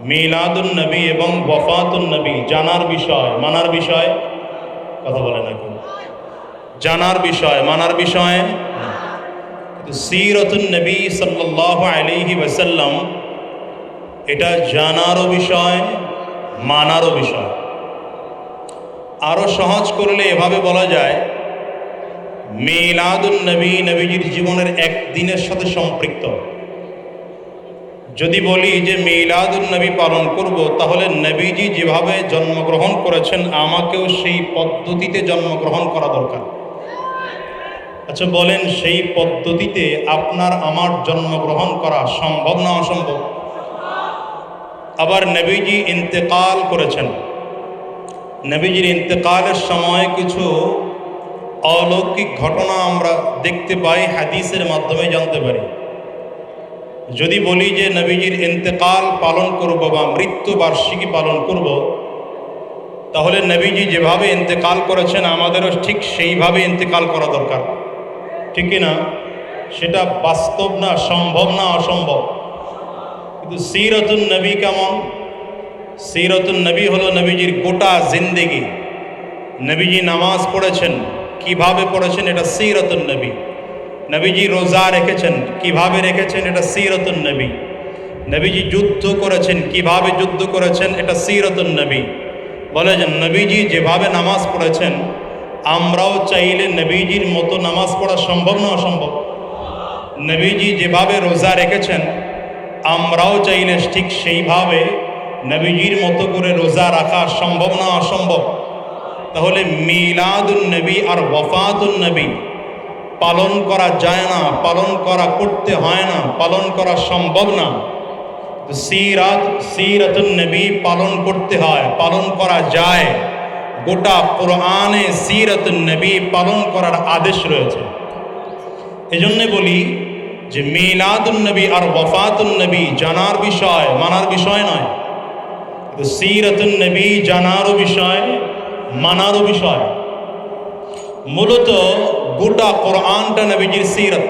মিলাদুন নবী এবং ওয়ফাতুন নবী, জানার বিষয়, মানার বিষয়? কথা বলে না কেউ। জানার বিষয়, মানার বিষয়? সিরতুন নবী সাল্লাল্লাহু আলাইহি ওয়াসাল্লাম, এটা জানারও বিষয়, মানারও বিষয়। আরও সহজ করলে এভাবে বলা যায়, মিলাদুন নবী নবীজির জীবনের একদিনের সাথে সম্পৃক্ত। যদি বলি যে মিলাদুন নবী পালন করব, তাহলে নবীজি যেভাবে জন্মগ্রহণ করেছেন, আমাকেও সেই পদ্ধতিতে জন্মগ্রহণ করা দরকার। আচ্ছা বলেন সেই পদ্ধতিতে আপনার, আমার জন্মগ্রহণ করা সম্ভব না অসম্ভব? আবার নবীজি ইন্তেকাল করেছেন। নবীজির ইন্তেকালের সময় কিছু অলৌকিক ঘটনা আমরা দেখতে পাই, হাদিসের মাধ্যমে জানতে পারি। যদি বলি যে নবীজির ইন্তেকাল পালন করব বা মৃত্যু বার্ষিকী পালন করব, তাহলে নবীজি যেভাবে ইন্তেকাল করেছেন, আমাদেরও ঠিক সেইভাবে ইন্তেকাল করা দরকার। ঠিক না সেটা বাস্তব না, সম্ভব না অসম্ভব। কিন্তু সিরতুন নবী কেমন? সিরতুন নবী হলো নবীজির গোটা জিন্দেগি। নবীজি নামাজ পড়েছেন, কীভাবে পড়েছেন, এটা সিরতুন নবী। নবীজি রোজা রেখেছেন, কীভাবে রেখেছেন এটা সিরতুন নবী। নবীজি যুদ্ধ করেছেন, কীভাবে যুদ্ধ করেছেন এটা সিরতুন নবী। বলে যে নবীজি যেভাবে নামাজ পড়েছেন, আমরাও চাইলে নবীজির মতো নামাজ পড়া সম্ভব না অসম্ভব। নবীজি যেভাবে রোজা রেখেছেন, আমরাও চাইলে ঠিক সেইভাবে নবীজির মতো করে রোজা রাখা সম্ভব না অসম্ভব। তাহলে মিলাদুন নবী আর ওয়ফাতুন নবী পালন করা যায় না, পালন করা করতে হয় না, পালন করা সম্ভব না। সিরাত, সিরাতুন নবী পালন করতে হয়, পালন করা যায়। গোটা কোরআনে সিরাতুন নবী পালন করার আদেশ রয়েছে। এজন্য বলি যে মিলাদুন নবী আর ওয়ফাতুন নবী জানার বিষয়, মানার বিষয় নয়। সিরাতুন নবী জানারও বিষয়, মানারও বিষয়। মূলত গোটা কোরআনটা নবীজির সিরত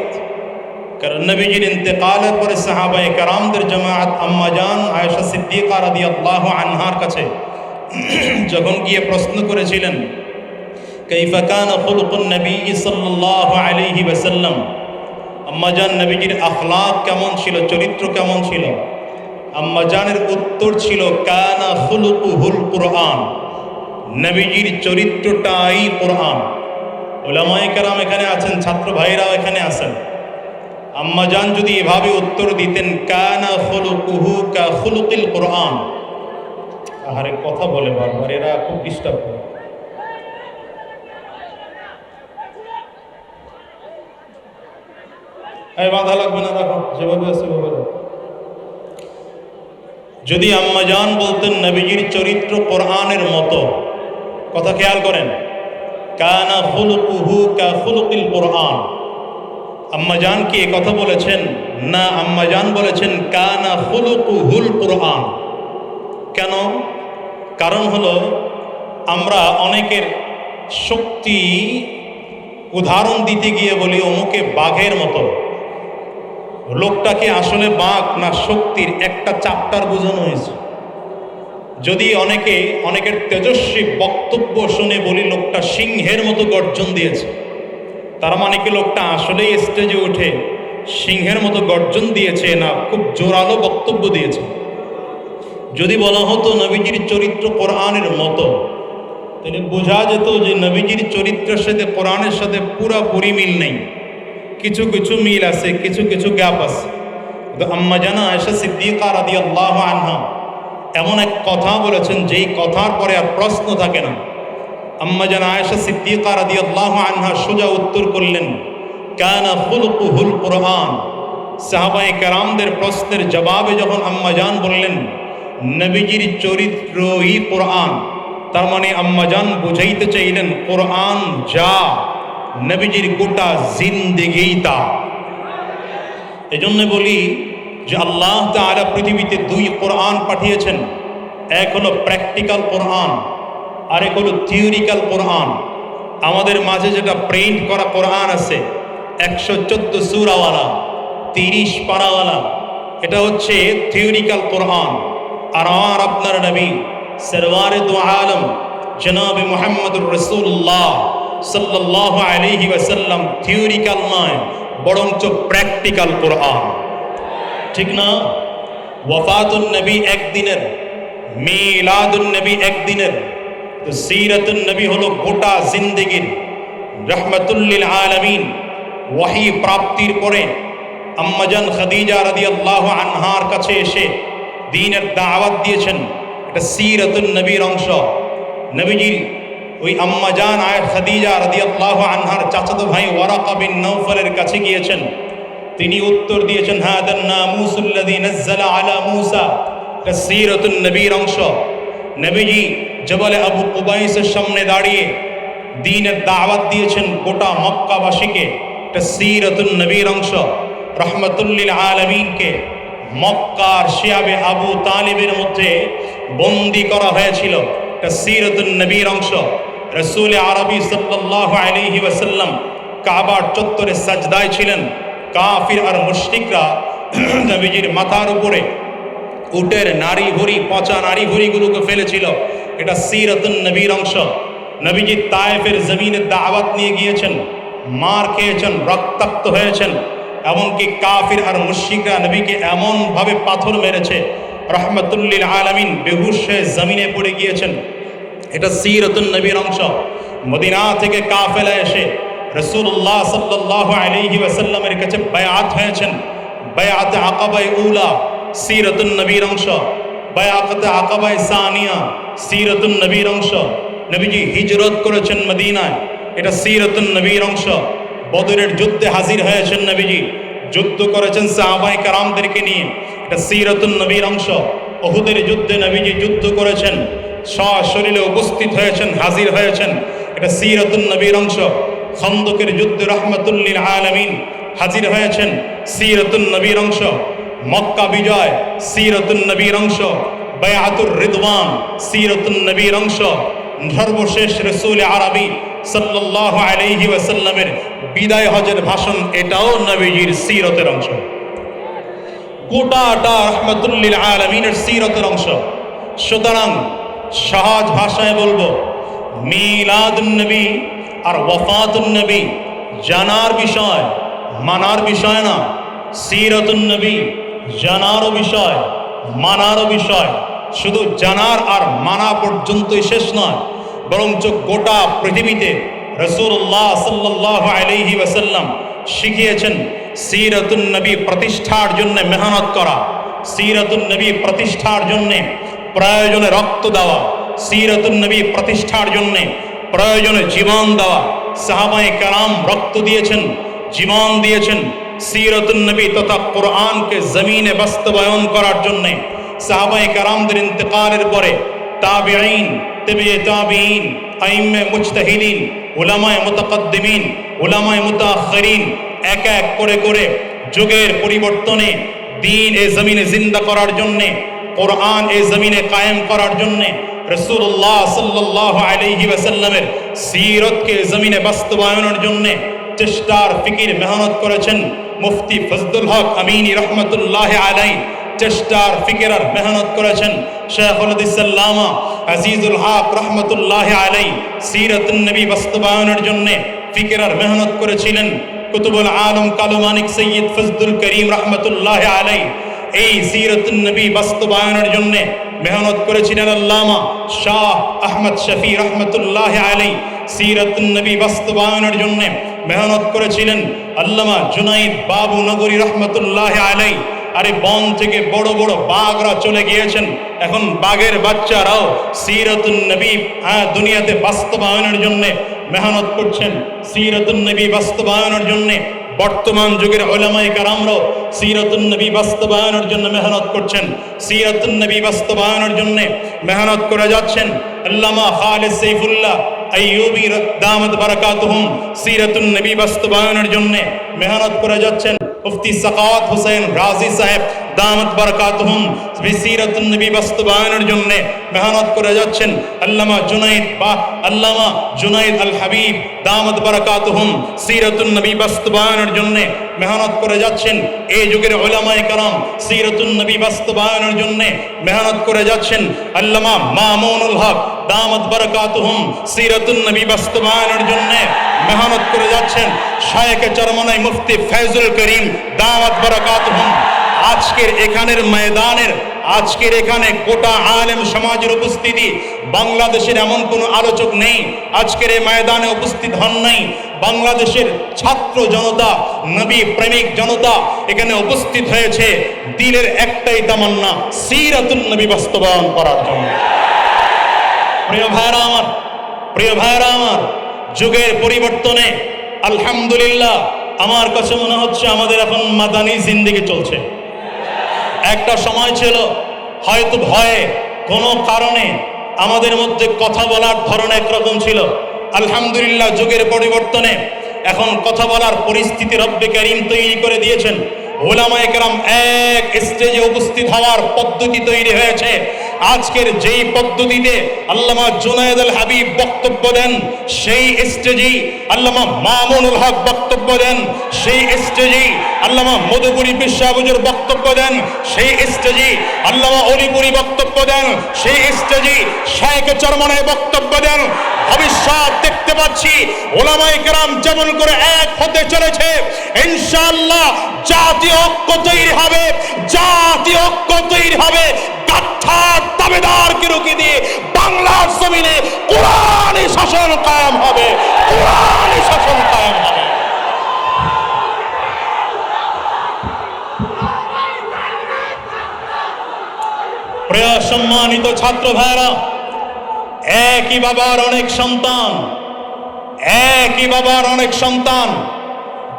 কারণ নবীজির ইন্তেকালের পরে সাহাবায়ে কারামদের জামায়াত আম্মাজান আয়েশা সিদ্দিকা রাদিয়াল্লাহু আনহার কাছে যখন গিয়ে প্রশ্ন করেছিলেন কাইফা কানা খুলুকুন নবী সাল্লাল্লাহু আলাইহি ওয়াসাল্লাম আম্মাজান নবীজির আখলাক কেমন ছিল চরিত্র কেমন ছিল আম্মাজানের উত্তর ছিল কানা খুলুকুহুল কুরআন নবীজির চরিত্রটাই কোরআন ওলামায়ে কেরাম এখানে আছেন, ছাত্র ভাইরাও এখানে আছেন। আম্মাজান যদি এভাবে উত্তর দিতেন, কানা খুলুকুহু কা খুলুকিল কোরআন। আহারে, কথা বলে বারবার, এরা খুব ডিস্টার্ব করে। বাধা লাগবে না, দেখো, যেভাবে আছে। যদি আম্মাজান বলতেন, নবীজির চরিত্র কোরআনের মতো, কথা খেয়াল করেন। কানা খুলুকুহু কা খুলুকিল কোরআন। আম্মাজান কি এ কথা বলেছেন? না আম্মাজান বলেছেন, কানা খুলুকুহুল কোরআন। কেন? কারণ হলো, আমরা অনেকের শক্তি উদাহরণ দিতে গিয়ে বলি অমুকে বাঘের মতো। লোকটাকে আসলে বাঘ না শক্তির একটা চাপটার বোঝানো হয়েছে। যদি অনেকে, অনেকের তেজস্বী বক্তব্য শুনে বলি, লোকটা সিংহের মতো গর্জন দিয়েছে। তার মানে কি লোকটা আসলেই স্টেজে উঠে সিংহের মতো গর্জন দিয়েছে না খুব জোরালো বক্তব্য দিয়েছে? যদি বলা হতো নবীজির চরিত্র কোরআনের মতো, তাহলে বোঝা যেত যে নবীজির চরিত্রের সাথে কোরআনের সাথে পুরাপুরি মিল নেই। কিছু কিছু মিল আছে, কিছু কিছু গ্যাপ আছে। আম্মা জানা আয়সা সিদ্দিকা রাদি আল্লাহ আনহা এমন এক কথা বলেছেন, যেই কথার পরে আর প্রশ্ন থাকে না। আম্মা জানা আয়সা সিদ্দিকা রাদি আল্লাহ আনহা সোজা উত্তর করলেন, কানা খুলকুহুল কোরআন। সাহাবায়ে কেরামদের প্রশ্নের জবাবে যখন আম্মাজান বললেন, নবীজির চরিত্রই কোরআন। তার মানে আম্মাজান বুঝাইতে চাইলেন, কোরআন যা, নবীজির গোটা জিন্দেগি তা। এজন্য বলি যে আল্লাহ তাআলা পৃথিবীতে দুই কোরআন পাঠিয়েছেন। এক হলো প্র্যাকটিক্যাল কোরআন, আরেক হলো থিওরিক্যাল কোরআন। আমাদের মাঝে যেটা প্রিন্ট করা কোরআন আছে, একশো চোদ্দ সুরাওয়ালা, তিরিশ পারাওয়ালা, এটা হচ্ছে থিওরিক্যাল কোরআন। আর আমার আপনার নবী সরওয়ারে দু আলম, জনাব মোহাম্মদুর রসুল্লাহ সাল্লাহ আলহি ওয়াসাল্লাম, থিওরিক্যাল নয়, বরঞ্চ প্র্যাকটিক্যাল কোরআন। ঠিক না? ওয়াফাতুন নবী একদিনের, মিলাদুন নবী একদিনের। তো সিরাতুন নবী হলো গোটা জিন্দেগির, রহমতুল্লিল আলমিন, ওয়াহি প্রাপ্তির পরে আম্মাজান খাদিজা রাদি আল্লাহ আনহার কাছে এসে দিনের দাওয়াত দিয়েছেন। এটা সিরাতুন নবীর অংশ। নবীজির ওই আম্মাজান আয় খাদিজা রাদি আল্লাহ আনহার চাচাতো ভাই ওয়ারাকা বিন নৌফলের কাছে গিয়েছেন। তিনি উত্তর দিয়েছেন, হাদান নামুসুল্লাযী নাযালা আলা মূসা। এটা সিরাতুন নবীর অংশ। নবীজি জবলে আবু কুবাইসের সামনে দাঁড়িয়ে দিনের দাওয়াত দিয়েছেন গোটা মক্কাবাসীকে। এটা সিরাতুন নবীর অংশ। রহমতুল্লিল আলমিনকে মক্কার শিয়াবে আবু তালিবের মধ্যে বন্দি করা হয়েছিল। এটা সিরাতুন নবীর অংশ। রসুল আরবি সাল্লাহ আলহি ওয়াসাল্লাম কাবার চত্বরে সাজদায় ছিলেন। কাফির আর মুশরিকরা নবীজির মাথার উপরে উটের নারী ভুরি পচা নারী ভুরিগুলোকে ফেলেছিল। এটা সিরাতুন নবীর অংশ। নবীজি তায়েফের জমিনের দাওয়াত নিয়ে গিয়েছেন, মার খেয়েছেন, রক্তাক্ত হয়েছেন। এমনকি কাফির আর মুশিকরা নবীকে এমনভাবে পাথর মেরেছে, রহমতুল্লিল আলমিন বেহুশ জমিনে পড়ে গিয়েছেন। এটা সিরতুন নবীর অংশ। মদিনা থেকে কাফেলা এসে রসুল্লাহ সাল্লাহ আলহি ওয়াসাল্লামের কাছে বায়াত হয়েছেন। বায়াত আকাবাই উলা, সিরতুন নবীর অংশ। বায়াত আকাবাই সানিয়া, সিরতুন নবীর অংশ। নবীজি হিজরত করেছেন মদিনায়। এটা সিরতুন নবীর অংশ। বদরের যুদ্ধে হাজির হয়েছেন নবীজি। যুদ্ধ করেছেন সাহাবাই কারামদেরকে নিয়ে। এটা সিরতুন নবীর অংশ। অহুদের যুদ্ধে নবীজি যুদ্ধ করেছেন। সশরীরে উপস্থিত হয়েছেন, হাজির হয়েছেন। এটা সিরতুন নবীর অংশ। খন্দকের যুদ্ধে রহমতুল্লিল আলমিন হাজির হয়েছেন সিরতুন নবীর অংশ, মক্কা বিজয় সিরতুন নবীর অংশ, বায়াতুর রিদওয়ান সিরতুন নবীর অংশ, সর্বশেষ রসুল আরবি সাল্লাহ আলহি ওয়াসাল্লামের বিদায় হজের ভাষণ এটাও নবীজির সিরতের অংশ। গোটাটা রহমতুল্লিল আলমিনের সিরতের অংশ। সুতরাং সহজ ভাষায় বলব মিলাদুন্নবী আর ওয়ফাতুন্নবী জানার বিষয়, মানার বিষয় না। সিরতুন্নবী জানারও বিষয়, মানারও বিষয়। শুধু জানার আর মানা পর্যন্তই শেষ নয়, বরঞ্চ গোটা পৃথিবীতে রসুল্লাহ সাল্লাহ আলহি ওয়াসাল্লাম শিখিয়েছেন নবী প্রতিষ্ঠার জন্য মেহনত করা নবী প্রতিষ্ঠার জন্যে প্রয়োজনে রক্ত দেওয়া নবী প্রতিষ্ঠার জন্যে প্রয়োজনে জীবন দেওয়া। সাহাবাই কালাম রক্ত দিয়েছেন, জীবন দিয়েছেন সিরতুন নবী তথা কোরআনকে জমিনে বাস্তবায়ন করার জন্যে। সাহাবাই কালামদের ইন্তকালের পরে তাবিঈন তেবে তাবিঈন, আইম্মে মুজতাহিদিন, উলামায়ে মুতাকদ্দিমিন, উলামায়ে মুতাআখিরিন এক এক করে করে যুগের পরিবর্তনে দিন এ জমিনে জিন্দা করার জন্যে, কোরআন এ জমিনে কায়েম করার জন্যে রসুল্লাহ সাল্লাহ আলহি ওয়াসাল্লামের সিরতকে জমিনে বাস্তবায়নের জন্যে চেষ্টার ফিকির মেহনত করেছেন মুফতি ফজদুল হক আমিনী রহমতুল্লাহ আলাই। চেষ্টার ফিকির আর মেহনত করেছেন শেখুল ইসাল্লামা আজিজুল হক রহমতুল্লাহ আলাই। সিরত নবী বাস্তবায়নের জন্যে ফিকির আর মেহনত করেছিলেন কুতুবুল আলম কালু মানিক সৈয়দ ফজদুল করিম রহমতুল্লাহ আলাই। এই সিরতুন নবী বাস্তবায়নের জন্য মেহনত করেছিলেন আল্লামা শাহ আহমদ শফি রহমতুল্লাহ আলাই সিরতুন নবী বাস্তবায়নের জন্য মেহনত করেছিলেন আল্লামা জুনাইদ বাবু নগরী রহমতুল্লাহ আলাই আরে বন থেকে বড় বড় বাঘরা চলে গিয়েছেন। এখন বাঘের বাচ্চারাও সিরতুন নবী হ্যাঁ দুনিয়াতে বাস্তবায়নের জন্য মেহনত করছেন। সিরতুন নবী বাস্তবায়নের জন্য বর্তমান যুগের ওলামাই কারামরাও সিরাতুন নবী বাস্তবায়নের জন্য মেহনত করছেন। সিরাতুন নবী বাস্তবায়নের জন্য মেহনত করে যাচ্ছেন। আল্লামা খালিদ সৈফুল্লাহ আইয়ুবি দামত বারাকাতুহুম সিরাতুন নবী বাস্তবায়নের জন্য মেহনত করে যাচ্ছেন। মুফতি সাকাওয়াত হোসেন রাজি সাহেব দামত বারাকাতুহুম বিসিরাতুন নবী বাস্তবায়নের জন্য মেহনত করে যাচ্ছেন আল্লামা জুনাইদ বা আল্লামা জুনাইদ আল হাবিব দামত বারাকাতুহুম সিরাতুন নবী বাস্তবায়নের জন্য মেহনত করে যাচ্ছেন। এই যুগের ওলামায়ে কারাম সিরাতুন নবী বাস্তবায়নের জন্য মেহনত করে যাচ্ছেন আল্লামা মামুনুল হক। দামত বারাকাতুহুম সিরাতুন নবী বাস্তবায়নের জন্য মেহনত করে যাচ্ছেন। শায়েকে চরমনাই মুফতি ফয়জুল করিম। দাওয়াত বারাকাতুহুম আজকের এখানের ময়দানের, আজকের এখানে গোটা আলেম সমাজের উপস্থিতি, বাংলাদেশের এমন কোনো আলোচক নেই, আজকের এই ময়দানে উপস্থিত হন নাই। বাংলাদেশের ছাত্র জনতা, নবী প্রেমিক জনতা এখানে উপস্থিত হয়েছে, দিলের একটাই তামান্না, সিরাতুন নবী বাস্তবায়ন করার জন্য। প্রিয় ভাইরা আমার, প্রিয় ভাইরা আমার, যুগের পরিবর্তনে, আলহামদুলিল্লাহ, আমার কাছে মনে হচ্ছে আমাদের এখন মাদানি জিন্দিগি চলছে। একটা সময় ছিল, হয়তো ভয়ে, কোনো কারণে আমাদের মধ্যে কথা বলার ধরন একরকম ছিল। আলহামদুলিল্লাহ, যুগের পরিবর্তনে এখন কথা বলার পরিস্থিতি রব্বে করিম তৈরি করে দিয়েছেন। ওলামায়ে কেরাম এক স্টেজে উপস্থিত হওয়ার পদ্ধতি তৈরি হয়েছে। আজকের যেই পদ্ধতিতে আল্লামা জুনায়েদ আল হাবিব বক্তব্য দেন, সেই স্টেজেই আল্লামা মামুনুল হক বক্তব্য দেন, সেই স্টেজেই আল্লামা মধুপুরি বিশ্বাবুজুর বক্তব্য দেন, সেই স্টেজেই আল্লামা অলিপুরি বক্তব্য দেন, সেই স্টেজেই শায়েক চরমনায় বক্তব্য দেন। ভবিষ্যৎ দেখতে পাচ্ছি ওলামাই কেরাম যেমন করে এক হতে চলেছে, ইনশাআল্লাহ জাতীয় ঐক্য তৈরি হবে জাতীয় ঐক্য তৈরি হবে গাঠার দাবেদারকে রুখে দিয়ে বাংলার জমিনে কোরআনে শাসন কায়েম হবে কোরআনে শাসন কায়েম হবে। প্রিয় সম্মানিত ছাত্র ভাইরা একই বাবার অনেক সন্তান, একই বাবার অনেক সন্তান,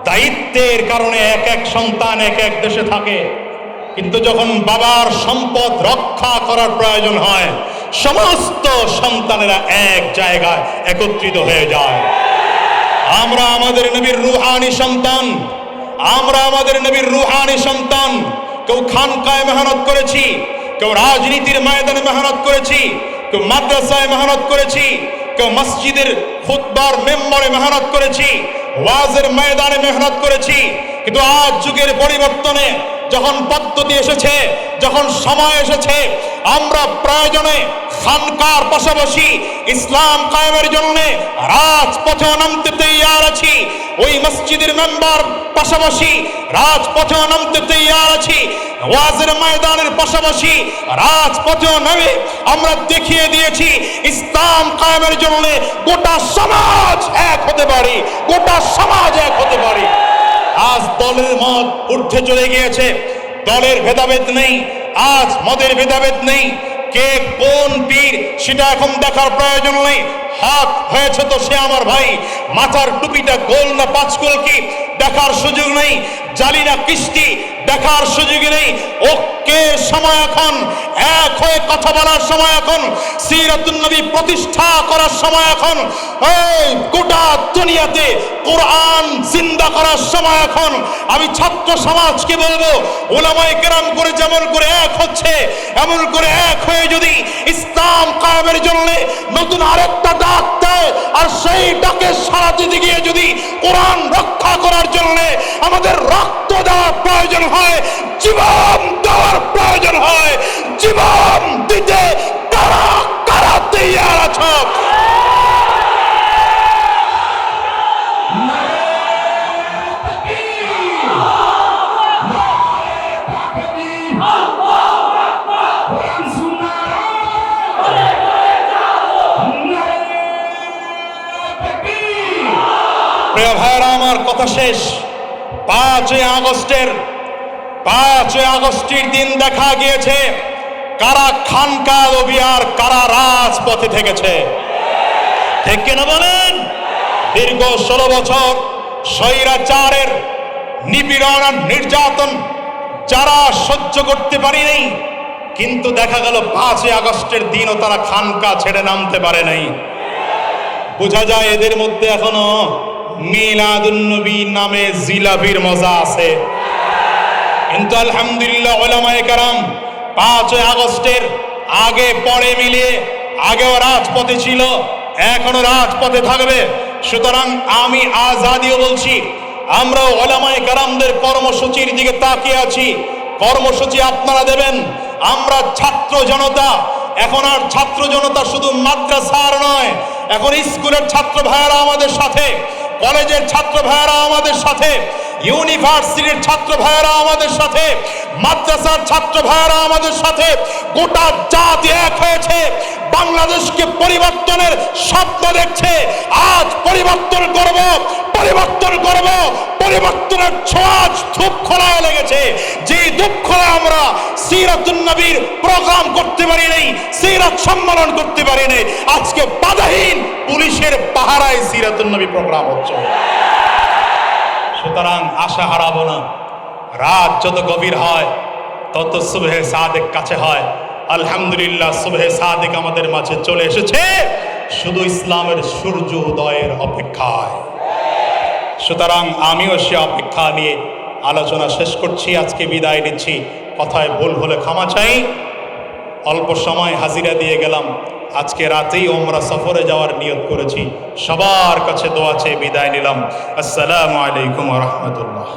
দায়িত্বের কারণে এক এক সন্তান এক এক দেশে থাকে। কিন্তু যখন বাবার সম্পদ রক্ষা করার প্রয়োজন হয়, সমস্ত সন্তানেরা এক জায়গায় একত্রিত হয়ে যায়। আমরা আমাদের নবীর রুহানি সন্তান, আমরা আমাদের নবীর রুহানি সন্তান, কেউ খানকায় মেহনত করেছি কেউ রাজনীতির ময়দানে মেহনত করেছি, কেউ মাদ্রাসায় মেহনত করেছি, কেউ মসজিদের খুতবার মেম্বরে মেহনত করেছি, ওয়াজের ময়দানে মেহনত করেছি। কিন্তু আজ যুগের পরিবর্তনে যখন পদ্ধতি এসেছে, যখন সময় এসেছে, আমরা প্রয়োজনে খানকার পাশাপাশি ইসলাম কায়েমের জন্য রাজপথে নামতে তৈয়ার আছি। ওই মসজিদের মেম্বার পাশাপাশি রাজপথে নামতে তৈয়ার আছি। ওয়াজের ময়দানের পাশাপাশি রাজপথেও নামে আমরা দেখিয়ে দিয়েছি, ইসলাম কায়েমের জন্য গোটা সমাজ এক হতে পারি, গোটা সমাজ এক হতে পারি। আজ দলের মত উঠে চলে গিয়েছে। দলের ভেদাভেদ নেই, আজ মদের ভেদাভেদ নেই। কে কোন পীর, সেটা এখন দেখার প্রয়োজন নেই। হাত হয়েছে তো সে আমার ভাই। মাথার টুপিটা গোল না পাঁচ গোল কি? দেখার সুযোগ নেই। জালি না কিস্তি, দেখার সুযোগ নেই। ওকে, সময় এখন। এক হয়ে কথা বলার সময় এখন। সিরাতুন নবী প্রতিষ্ঠা করার সময় এখন। এই গোটা দুনিয়াতে কোরআন জিন্দা করার সময় এখন। আমি ছাত্র সমাজকে বলব, ওলামায়ে কেরাম করে যেমন করে এক হচ্ছে, এমন করে এক হয়ে যদি ইসলাম কায়েমের জন্য নতুন আরেকটা ডাক দেয় আর সেই ডাকে সারা দিতে গিয়ে যদি কোরআন রক্ষা করার জন্য আমাদের রক্ত দেওয়ার প্রয়োজন হয়, জীবন ভাইরা আমার কথা শেষ। পাঁচই আগস্টের পাঁচই আগস্টের দিন দেখা গিয়েছে, কারা খানকা রবিয়ার কারা রাজপথে থেকেছে। ঠিক কিনা বলেন? দীর্ঘ ষোলো বছর স্বৈরাচারের নিপীড়ন আর নির্যাতন যারা সহ্য করতে পারিনি, কিন্তু দেখা গেল পাঁচই আগস্টের দিনও তারা খানকা ছেড়ে নামতে পারে নাই। বোঝা যায় এদের মধ্যে এখনও মিলাদুন্নবী নামে জিলাপির মজা আছে। কিন্তু আলহামদুলিল্লাহ ওলামায়ে কারাম, পাঁচই আগস্টের আগে পরে মিলিয়ে আগেও রাজপথে ছিল এখনও রাজপথে থাকবে। সুতরাং আমি আজাদিও বলছি আমরা ওলামায়ে কারামদের কর্মসূচির দিকে তাকিয়ে আছি। কর্মসূচি আপনারা দেবেন, আমরা ছাত্র জনতা। এখন আর ছাত্র জনতা শুধু মাদ্রাসার নয়, এখন স্কুলের ছাত্র ভাইয়েরা আমাদের সাথে। কলেজের ছাত্র ভাইয়েরা আমাদের সাথে, ইউনিভার্সিটির ছাত্র ভাইয়েরা আমাদের সাথে, মাদ্রাসার ছাত্র ভাইয়েরা আমাদের সাথে, গোটা জাতি এক হয়েছে। বাংলাদেশকে পরিবর্তনের স্বপ্ন দেখছে। আজ পরিবর্তন করব পরিবর্তন করব, পরিবর্তনের ছোঁয়াজ ধূপ খোলায় লেগেছে। যে ধূপ খোলা আমরা সিরাতুন নবীর প্রোগ্রাম করতে পারি নাই, সিরাত সম্মেলন করতে পারি নাই, আজকে বাধাহীন পুলিশের পাহারায় সিরাতুন নবী প্রোগ্রাম হচ্ছে। সুতরাং আশা হারাবো না। রাত যত গভীর হয়, তত সুবহে সাদেক কাছে হয়। আলহামদুলিল্লাহ, সুবহে সাদেক আমাদের মাঝে চলে এসেছে। শুধু ইসলামের সূর্য উদয়ের অপেক্ষায়। সুতরাং আমিও সে অপেক্ষা নিয়ে আলোচনা শেষ করছি, আজকে বিদায় নিচ্ছি। কথায় ভুল হলে ক্ষমা চাই। অল্প সময় হাজিরা দিয়ে গেলাম। আজকে রাতেই ওমরা সফরে যাওয়ার নিয়ত করেছি। সবার কাছে দোয়া চেয়ে বিদায় নিলাম। আসসালামু আলাইকুম রহমতুল্লাহ।